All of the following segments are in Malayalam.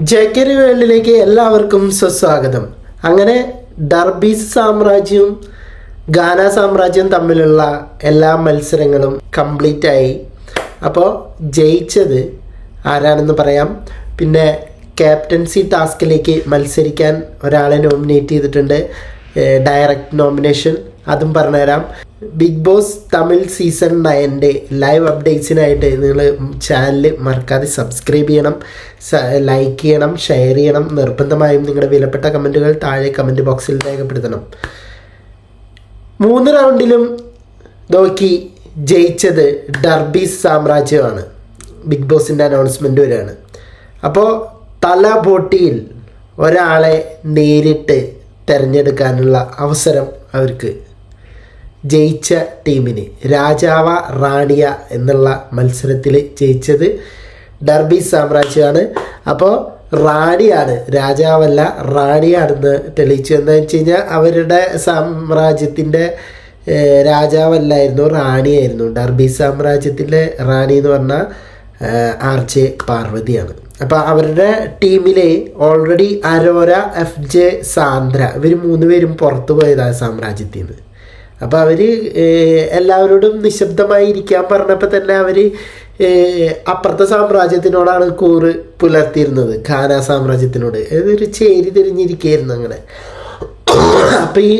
ജേക്കരി വേൾഡിലേക്ക് എല്ലാവർക്കും സുസ്വാഗതം. അങ്ങനെ ഡർബീസ് സാമ്രാജ്യവും ഗാന സാമ്രാജ്യം തമ്മിലുള്ള എല്ലാ മത്സരങ്ങളും കംപ്ലീറ്റ് ആയി. അപ്പോൾ ജയിച്ചത് ആരാണെന്ന് പറയാം. പിന്നെ ക്യാപ്റ്റൻസി ടാസ്കിലേക്ക് മത്സരിക്കാൻ ഒരാളെ നോമിനേറ്റ് ചെയ്തിട്ടുണ്ട് ഡയറക്റ്റ് നോമിനേഷൻ അതും പറഞ്ഞുതരാം. ബിഗ് ബോസ് തമിഴ് സീസൺ നയന്റെ ലൈവ് അപ്ഡേറ്റ്സിനായിട്ട് നിങ്ങൾ ചാനൽ മറക്കാതെ സബ്സ്ക്രൈബ് ചെയ്യണം ലൈക്ക് ചെയ്യണം ഷെയർ ചെയ്യണം. നിർബന്ധമായും നിങ്ങളുടെ വിലപ്പെട്ട കമന്റുകൾ താഴെ കമന്റ് ബോക്സിൽ രേഖപ്പെടുത്തണം. മൂന്ന് റൗണ്ടിലും നോക്കി ജയിച്ചത് ഡർബി സാമ്രാജ്യമാണ്. ബിഗ് ബോസിന്റെ അനൗൺസ്മെന്റ് വരെയാണ്. അപ്പോൾ തല പോട്ടിയിൽ ഒരാളെ നേരിട്ട് തിരഞ്ഞെടുക്കാനുള്ള അവസരം അവർക്ക് ജയിച്ച ടീമിന് രാജാവ റാണിയ എന്നുള്ള മത്സരത്തിൽ ജയിച്ചത് ഡർബി സാമ്രാജ്യമാണ്. അപ്പോൾ റാണിയാണ് രാജാവല്ല റാണിയാണെന്ന് തെളിയിച്ചു. എന്ന് വെച്ച് കഴിഞ്ഞാൽ അവരുടെ സാമ്രാജ്യത്തിന്റെ രാജാവല്ലായിരുന്നു റാണിയായിരുന്നു. ഡർബി സാമ്രാജ്യത്തിലെ റാണി എന്ന് പറഞ്ഞാൽ ആർ ജെ പാർവതിയാണ്. അപ്പോൾ അവരുടെ ടീമിലെ already Aurora F J Sandra ഇവർ മൂന്ന് പേരും പുറത്തു പോയതാണ് സാമ്രാജ്യത്തിൽ നിന്ന് അപ്പോൾ അവർ എല്ലാവരോടും നിശബ്ദമായി ഇരിക്കാൻ പറഞ്ഞപ്പോൾ തന്നെ അവർ അപ്പുറത്തെ സാമ്രാജ്യത്തിനോടാണ് കൂറ് പുലർത്തിയിരുന്നത് ഖാന സാമ്രാജ്യത്തിനോട്. അതൊരു ചേരി തിരിഞ്ഞിരിക്കുകയായിരുന്നു അങ്ങനെ. അപ്പോൾ ഈ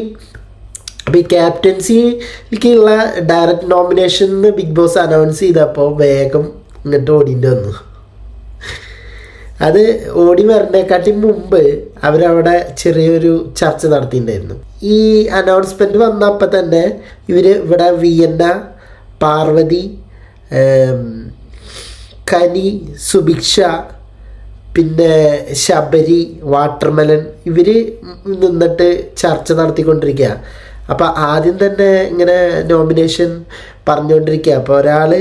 അപ്പോൾ ഈ ക്യാപ്റ്റൻസിക്കുള്ള direct nomination Bigg Boss announce ചെയ്തപ്പോൾ വേഗം ഇങ്ങോട്ട് ഓടിന്റെ വന്നു. അത് ഓടി വരണേക്കാട്ടി മുമ്പ് അവരവിടെ ചെറിയൊരു ചർച്ച നടത്തിയിട്ടുണ്ടായിരുന്നു. ഈ അനൗൺസ്മെന്റ് വന്നപ്പോൾ തന്നെ ഇവർ ഇവിടെ വിയന്ന പാർവതി കനി സുഭിക്ഷ പിന്നെ ശബരി വാട്ടർമെലൻ ഇവർ നിന്നിട്ട് ചർച്ച നടത്തിക്കൊണ്ടിരിക്കുക അപ്പോൾ ആദ്യം തന്നെ ഇങ്ങനെ നോമിനേഷൻ പറഞ്ഞുകൊണ്ടിരിക്കുക അപ്പോൾ ഒരാൾ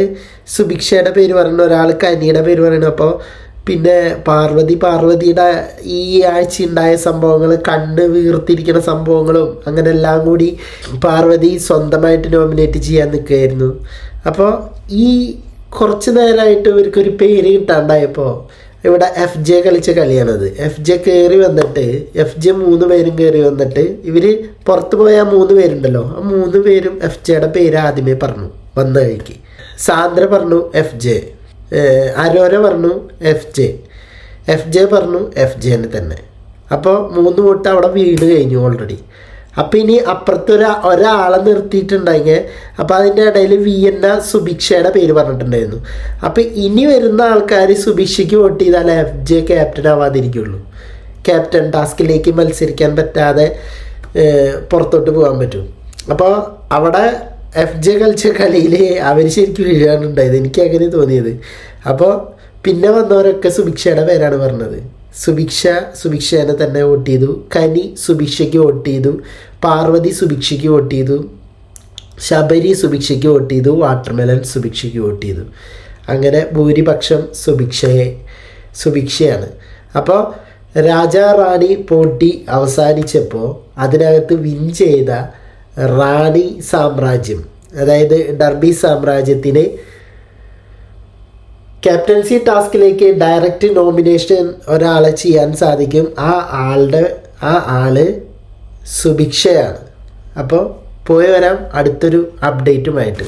സുഭിക്ഷയുടെ പേര് പറയുന്നു ഒരാൾ കനിയുടെ പേര് പറയുന്നു. അപ്പോൾ പിന്നെ പാർവതി പാർവതിയുടെ ഈ ആഴ്ച ഉണ്ടായ സംഭവങ്ങൾ കണ്ണ് വീർത്തിരിക്കുന്ന സംഭവങ്ങളും അങ്ങനെ എല്ലാം കൂടി പാർവതി സ്വന്തമായിട്ട് നോമിനേറ്റ് ചെയ്യാൻ നിൽക്കുകയായിരുന്നു. അപ്പോൾ ഈ കുറച്ച് നേരമായിട്ട് ഇവർക്കൊരു പേര് കിട്ടാണ്ടായപ്പോൾ ഇവിടെ എഫ് ജെ കളിച്ച കളിയാണത്. എഫ് ജെ കയറി വന്നിട്ട് എഫ് ജെ മൂന്ന് പേരും കയറി വന്നിട്ട് ഇവർ പുറത്ത് പോയ മൂന്ന് പേരുണ്ടല്ലോ ആ മൂന്ന് പേരും എഫ് ജെയുടെ പേര് ആദ്യമേ പറഞ്ഞു വന്ന വഴിക്ക് സാന്ദ്ര പറഞ്ഞു എഫ് ജെ അരോര പറഞ്ഞു എഫ് ജെ. എഫ് ജെ പറഞ്ഞു എഫ് ജെനെ തന്നെ. അപ്പോൾ മൂന്ന് വോട്ട് അവിടെ വീണ് കഴിഞ്ഞു ഓൾറെഡി അപ്പോൾ ഇനി അപ്പുറത്തൊരു ഒരാളെ നിർത്തിയിട്ടുണ്ടെങ്കിൽ അപ്പോൾ അതിന്റെ ഇടയിൽ വി എൻ സുഭിക്ഷയുടെ പേര് പറഞ്ഞിട്ടുണ്ടായിരുന്നു. അപ്പോൾ ഇനി വരുന്ന ആൾക്കാർ സുഭിക്ഷയ്ക്ക് വോട്ട് ചെയ്താൽ എഫ് ജെ ക്യാപ്റ്റൻ ആവാതിരിക്കുള്ളൂ. ക്യാപ്റ്റൻ ടാസ്കിലേക്ക് മത്സരിക്കാൻ പറ്റാതെ പുറത്തോട്ട് പോകാൻ പറ്റും. അപ്പോൾ അവിടെ എഫ് ജെ കളിച്ച കളിയിൽ അവർ ശരിക്കും വീഴാനുണ്ടായത് എനിക്ക് അങ്ങനെ തോന്നിയത്. അപ്പോൾ പിന്നെ വന്നവരൊക്കെ സുഭിക്ഷയുടെ പേരാണ് പറഞ്ഞത്. സുഭിക്ഷ സുഭിക്ഷേനെ തന്നെ വോട്ട് ചെയ്തു. കനി സുഭിക്ഷയ്ക്ക് വോട്ട് ചെയ്തു. പാർവതി സുഭിക്ഷയ്ക്ക് വോട്ട് ചെയ്തു. ശബരി സുഭിക്ഷയ്ക്ക് വോട്ട് ചെയ്തു. വാട്ടർമെലൻ സുഭിക്ഷയ്ക്ക് വോട്ട് ചെയ്തു. അങ്ങനെ ഭൂരിപക്ഷം സുഭിക്ഷയെ സുഭിക്ഷയാണ്. അപ്പോൾ രാജാ റാണി പോട്ടി അവസാനിച്ചപ്പോൾ അതിനകത്ത് വിൻ ചെയ്ത റാണി സാമ്രാജ്യം അതായത് ഡർബി സാമ്രാജ്യത്തിനെ ക്യാപ്റ്റൻസി ടാസ്കിലേക്ക് ഡയറക്റ്റ് നോമിനേഷൻ ഒരാളെ ചെയ്യാൻ സാധിക്കും. ആ ആളുടെ ആ ആൾ സുഭിക്ഷയാണ്. അപ്പോൾ പോയി വരാം. അടുത്തൊരു അപ്ഡേറ്റുമായിട്ട്.